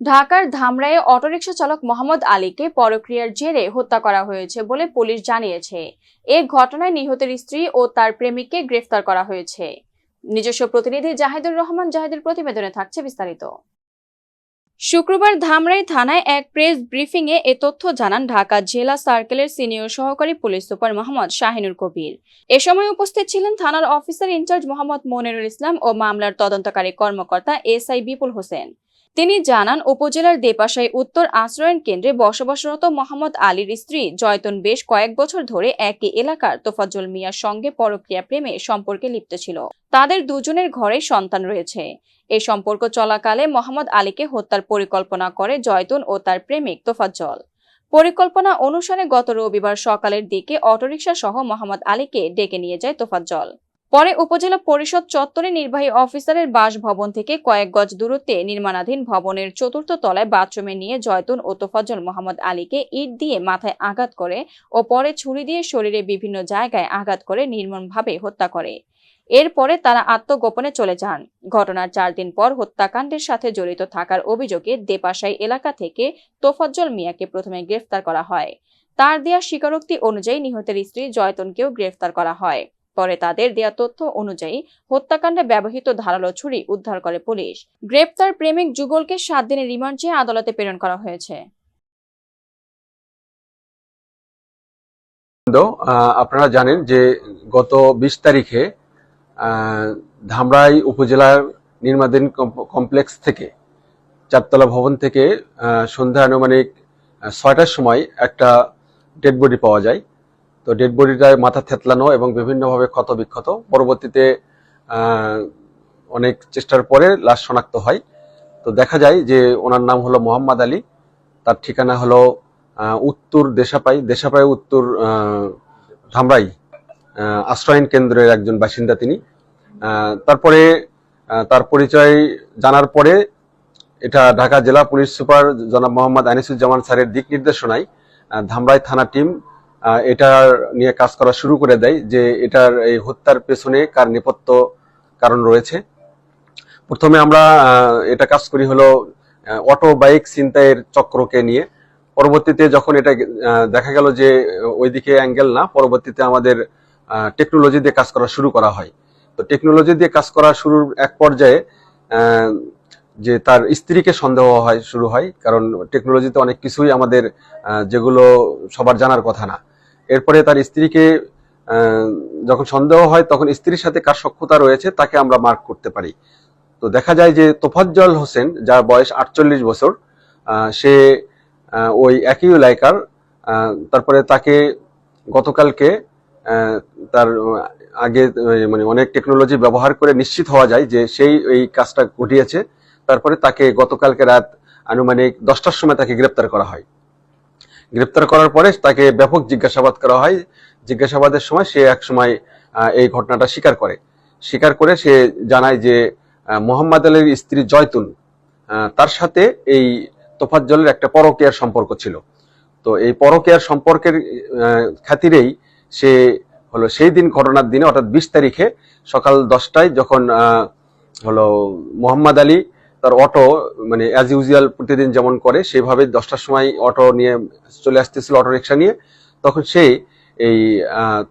ঢাকার ধামরায়ে অটোরিকশা চালক মোহাম্মদ আলীকে পরক্রিয়ার জেরে হত্যা করা হয়েছে বলে পুলিশ জানিয়েছে। এ ঘটনায় নিহতের স্ত্রী ও তার প্রেমিককে গ্রেফতার করা হয়েছে। নিজস্ব প্রতিনিধি জাহিদুর রহমান জাহিদের প্রতিবেদনে থাকছে বিস্তারিত। শুক্রবার ধামরাই থানায় এক প্রেস ব্রিফিং এ তথ্য জানান ঢাকা জেলা সার্কেলের সিনিয়র সহকারী পুলিশ সুপার মোহাম্মদ শাহিনুর কবির। এ সময় উপস্থিত ছিলেন থানার officer in charge Mohammad Monirul Islam ও মামলার তদন্তকারী কর্মকর্তা এস আই বিপুল হোসেন। তিনি জানান, উপজেলার দেপাশাই উত্তর আশ্রয়ন কেন্দ্রে বসবাসরত মোহাম্মদ আলীর স্ত্রী জয়তন বেশ কয়েক বছর ধরে একই এলাকার তোফাজ্জল মিয়ার সঙ্গে পরক্রিয়া প্রেমে সম্পর্কে লিপ্ত ছিল। তাদের দুজনের ঘরে সন্তান রয়েছে। এ সম্পর্ক চলাকালে মোহাম্মদ আলীকে হত্যার পরিকল্পনা করে জয়তুন ও তার প্রেমিক তোফাজ্জল। পরিকল্পনা অনুসারে গত রবিবার সকালের দিকে অটোরিকশা সহ মোহাম্মদ আলীকে ডেকে নিয়ে যায় তোফাজ্জল। পরে উপজেলা পরিষদ চত্বরে নির্বাহী অফিসারের বাসভবন থেকে কয়েক গজ দূরত্বে নির্মাণাধীন ভবনের চতুর্থ তলায় বাথরুমে নিয়ে জয়তুন ও তোফাজ্জল মোহাম্মদ আলীকে ইট দিয়ে মাথায় আঘাত করে ও পরে ছুরি দিয়ে শরীরে বিভিন্ন জায়গায় আঘাত করে নির্মমভাবে হত্যা করে। এরপরে তারা আত্মগোপনে চলে যান। ঘটনার চার দিন পর হত্যাকাণ্ডের সাথে জড়িত থাকার অভিযোগে দেপাশাই এলাকা থেকে তোফাজ্জল মিয়াকে প্রথমে গ্রেফতার করা হয়। তার দেয়া স্বীকারোক্তি অনুযায়ী নিহতের স্ত্রী জয়তনকেও গ্রেফতার করা হয়। পরে তাদের দেয়া তথ্য অনুযায়ী হত্যাকাণ্ডে ব্যবহৃত ধারালো ছুরি উদ্ধার করে পুলিশ। গ্রেপ্তার প্রেমিক যুগলকে সাত দিনের রিমান্ড চেয়ে আদালতে প্রেরণ করা হয়েছে। আপনারা জানেন যে গত বিশ তারিখে আহ, ধামরাই উপজেলার নির্মাণাধীন কম- কমপ্লেক্স থেকে চারতলা ভবন থেকে সন্ধ্যা আনুমানিক ছয়টার সময় একটা ডেড বডি পাওয়া যায়। তো ডেড বডিটায় মাথা থেতলানো এবং বিভিন্নভাবে ক্ষত বিক্ষত। পরবর্তীতে অনেক চেষ্টার পরে লাশ শনাক্ত হয়। তো দেখা যায় যে ওনার নাম হলো মোহাম্মদ আলী। তার ঠিকানা হলো উত্তর দেশাপাই। দেশাপাই উত্তর ধামরাই আশ্রয়ন কেন্দ্রের একজন বাসিন্দা তিনি। তারপরে তার পরিচয় জানার পরে এটা ঢাকা জেলা পুলিশ সুপার জনাব মোহাম্মদ আনিসুজ্জামান স্যারের দিক নির্দেশনায় ধামরাই থানা টিম এটার নিয়ে কাজ করা শুরু করে দেয় যে এটার এই হত্যার পেছনে কার নেপথ্য কারণ রয়েছে। প্রথমে আমরা এটা কাজ করি হলো অটো বাইক ছিনতাইয়ের চক্রকে নিয়ে। পরবর্তীতে যখন এটা দেখা গেল যে ওইদিকে অ্যাঙ্গেল না, পরবর্তীতে আমাদের টেকনোলজি দিয়ে কাজ করা শুরু করা হয়। তো টেকনোলজি দিয়ে কাজ করা শুরুর এক পর্যায়ে যে তার স্ত্রীকে সন্দেহ হয়, শুরু হয়। কারণ টেকনোলজিতে অনেক কিছুই আমাদের যেগুলো সবার জানার কথা না। এরপরে তার স্ত্রীকে যখন সন্দেহ হয়, তখন স্ত্রীর সাথে কার সক্ষতা রয়েছে তাকে আমরা মার্ক করতে পারি। তো দেখা যায় যে তোফাজ্জল হোসেন, যার বয়স আটচল্লিশ বছর সে ওই একই এলাকার তারপরে তাকে গতকালকে তার আগে মানে অনেক টেকনোলজি ব্যবহার করে নিশ্চিত হওয়া যায় যে সেই, এই কাজটা ঘটিয়েছে। তারপরে তাকে গতকালকে রাত আনুমানিক দশটার সময় তাকে গ্রেপ্তার করা হয়। গ্রেপ্তার করার পরে তাকে ব্যাপক জিজ্ঞাসাবাদ করা হয়। জিজ্ঞাসাবাদের সময় সে এক সময় এই ঘটনাটা স্বীকার করে। স্বীকার করে সে জানায় যে মোহাম্মদ আলীর স্ত্রী জয়তুন তার সাথে এই তোফাজ্জলের একটা পরকীয়ার সম্পর্ক ছিল। তো এই পরকীয়ার সম্পর্কের খাতিরেই সে হলো সেই দিন ঘটনার দিনে, অর্থাৎ বিশ তারিখে সকাল দশটায় যখন হলো মোহাম্মদ আলী তার অটো মানে অ্যাজ ইউজুয়াল প্রতিদিন যেমন করে, সেভাবে দশটার সময় অটো নিয়ে চলে আসতেছিল অটো রিক্সা নিয়ে। তখন সে এই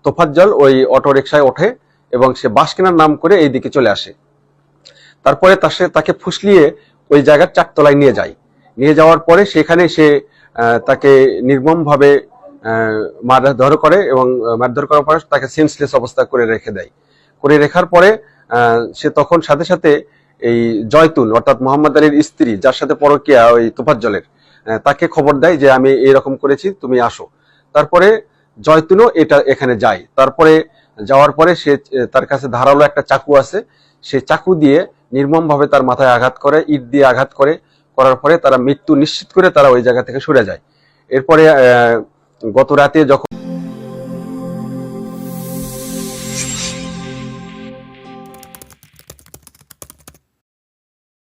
তোফাজ্জল ওই অটো রিক্সায় ওঠে এবং সে বাস কেনার নাম করে এই দিকে চলে আসে। তারপরে তার সে, তাকে ফুসলিয়ে ওই জায়গার চারতলায় নিয়ে যায়। নিয়ে যাওয়ার পরে সেখানে সে তাকে নির্মমভাবে মারধর করে এবং মারধর করার পরে তাকে সেন্সলেস অবস্থা করে রেখে দেয়। করে রেখার পরে সে তখন সাথে সাথে এই জয়তুন অর্থাৎ মোহাম্মদ আলীর স্ত্রী যার সাথে পরকিয়া ওই তোফাজ্জলের আহ, তাকে খবর দেয় যে আমি এরকম করেছি তুমি আসো। তারপরে জয়তুনও এটা এখানে যায়। তারপরে যাওয়ার পরে সে তার কাছে ধারালো একটা চাকু আছে। সে চাকু দিয়ে নির্মমভাবে তার মাথায় আঘাত করে ইট দিয়ে আঘাত করে। করার পরে তারা মৃত্যু নিশ্চিত করে তারা ওই জায়গা থেকে সরে যায়। এরপরে গত রাতে যখন